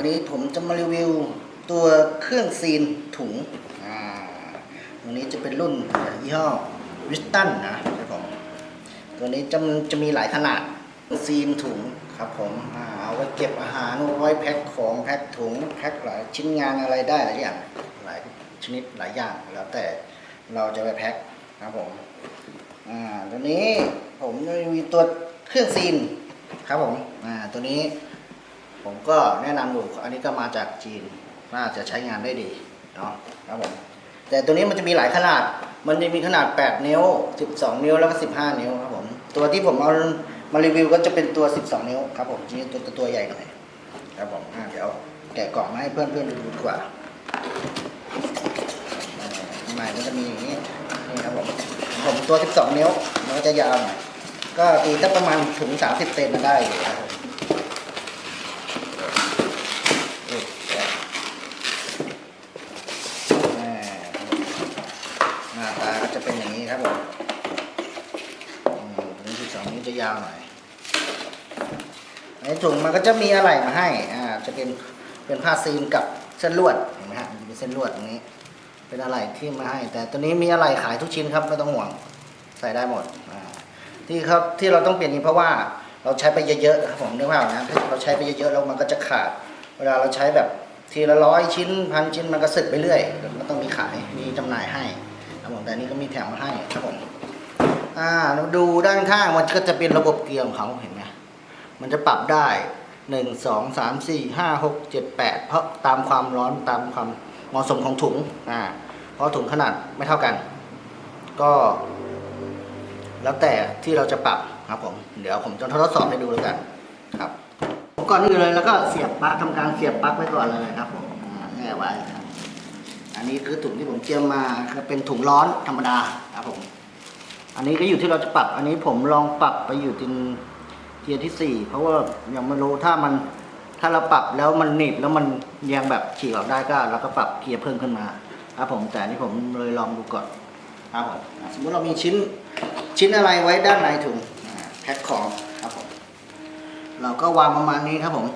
วันนี้ผมจะมารีวิวตัวเครื่องซีนถุงอ่าตัวนี้จะเป็นรุ่นยี่ห้อวิสตันนะครับผมตัวนี้จะจะมีหลายขนาดซีนถุงครับผมอ่าเอาไว้เก็บอาหารไว้แพ็คของแพ็คถุงแพ็คหลายชิ้นงานอะไรได้หลายอย่างหลายชนิดหลายอย่างแล้วแต่เราจะไปแพ็คครับผมอ่าตัวนี้ผมรีวิวตัวเครื่องซีนครับผมอ่าตัวนี้ ผมก็แนะนำอยู่อันนี้ก็มาจากจีนน่าจะใช้งานได้ดีเนาะครับผมแต่ตัวนี้มันจะมีหลายขนาด มันจะมีขนาด 8 นิ้ว 12 นิ้วแล้วก็ 15 นิ้วครับผม ตัวที่ผมเอามารีวิวก็จะเป็นตัว 12 นิ้วครับผมนี่ตัวตัวใหญ่หน่อยครับผมเดี๋ยวแกะกล่องมาให้เพื่อนเพื่อนๆดูดีกว่าอ่าข้างในมันจะมีอย่างนี้นี่ครับผมผมตัว 12 นิ้วมันก็จะยาวหน่อยก็ตีตั้งประมาณถึง 30 เซนมาได้อยู่ครับผม นี่แกะแม่หน้าตาก็จะเป็นอย่างนี้ครับผมอืมตัวนี้ที่สองนี้ จะยาวหน่อยในถุงมันก็จะมีอะไรมาให้ อ่า จะเป็นเป็นผ้าซีนกับเส้นลวดเห็นไหมฮะมันมีเส้นลวดตรงนี้ เป็นอะไรที่มาให้ แต่ตัวนี้มีอะไรขายทุกชิ้นครับไม่ต้องห่วงใส่ได้หมด อ่า ที่ครับที่เราต้องเปลี่ยนนี้เพราะว่าเราใช้ไปเยอะๆครับผมนึกว่านะถ้าเราใช้ไปเยอะๆแล้วมันก็จะขาด เวลาเราใช้แบบทีละร้อยชิ้นพันชิ้นมันก็สึกไปเรื่อยมันต้องมีขายมีจำหน่ายให้ครับผมแต่นนี้ก็มีแถมมาให้ครับผม อ่าเราดูด้านข้างมันก็จะเป็นระบบเกียร์ของเขาเห็นไหมมันจะปรับได้หนึ่งสองสามสี่ห้าหกเจ็ดแปดเพราะตามความร้อนตามความเหมาะสมของถุงอ่าเพราะถุงขนาดไม่เท่ากัน ก็ แล้วแต่ที่เราจะปรับครับผมเดี๋ยวผมจะทดสอบให้ดูแล้วกันครับก่อนอื่นเลยแล้วก็เสียบปลั๊กทำการเสียบปลั๊กไว้ก่อนเลยครับผมแง่ไว้ครับ อันนี้คือถุงที่ผมเตรียมมาเป็นถุงร้อนธรรมดาครับผม อันนี้ก็อยู่ที่เราจะปรับ อันนี้ผมลองปรับไปอยู่ที่เทียร์ที่สี่เพราะว่ายังไม่รู้ถ้ามันถ้าเราปรับแล้วมันหนีบแล้วมันยังแบบฉีกออกได้ก็เราก็ปรับเกียร์เพิ่มขึ้นมาครับผมแต่นี้ผมเลยลองดูก่อนครับผมสมมติเรามีชิ้นชิ้นอะไรไว้ด้านในถุงแพ็คของครับผมเราก็วางประมาณนี้ครับผม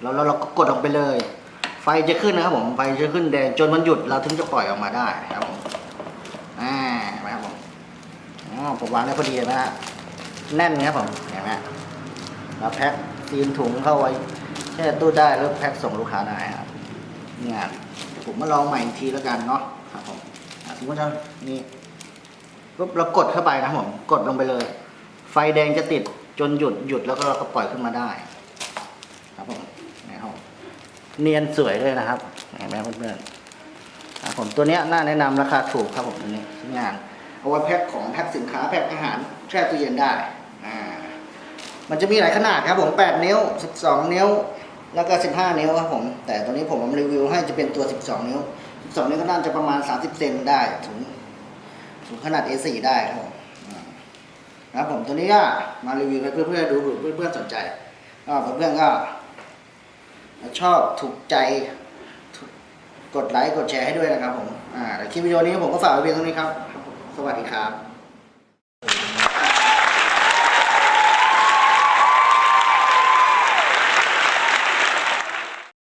แล้วเราเราก็กดออกไปเลย ไฟจะขึ้นนะครับผมไฟจะขึ้นแดงจนมันหยุดเราถึงจะปล่อยออกมาได้ครับผมอ่าเห็นไหมครับผม อ๋อผมวางได้พอดีนะฮะแน่นครับผมเห็นไหมเราแพ็คซีนถุงเข้าไว้แช่ตู้ได้แล้วแพ็คส่งลูกค้าได้ครับเนี่ยผมมาลองใหม่อีกทีแล้วกันเนาะครับผมอะสมมติว่านี่ปุ๊บเรากดเข้าไปนะครับผมกดลงไปเลย ไฟแดงจะติดจนหยุดหยุดแล้วก็เราก็ปล่อยขึ้นมาได้ ครับผมนะครับเนียนสวยเลยนะครับเห็นไหมเพื่อนๆครับผมตัวเนี้ยน่าแนะนำราคาถูกครับผมตัวนี้ชิ้นงาน เอาไว้แพ็คของแพ็คสินค้าแพ็คอาหารแช่ตู้เย็นได้อ่ามันจะมีหลายขนาดครับผม 8 นิ้ว 12 นิ้ว แล้วก็ 15 นิ้วครับผม แต่ตัวนี้ผมมารีวิวให้จะเป็นตัว 12 นิ้ว 12 นิ้วก็น่าจะประมาณ 30 เซนได้ถึงถึงขนาด A4 ได้ครับผมนะครับผมตัวนี้ก็มารีวิวให้เพื่อนๆดูเพื่อนๆสนใจก็เพื่อนๆก็ชอบถูกใจกดไลค์กดแชร์ให้ด้วยนะครับผมอ่าแต่คลิปวิดีโอนี้ผมก็ฝากไว้เพียงเท่านี้ครับ สวัสดีครับ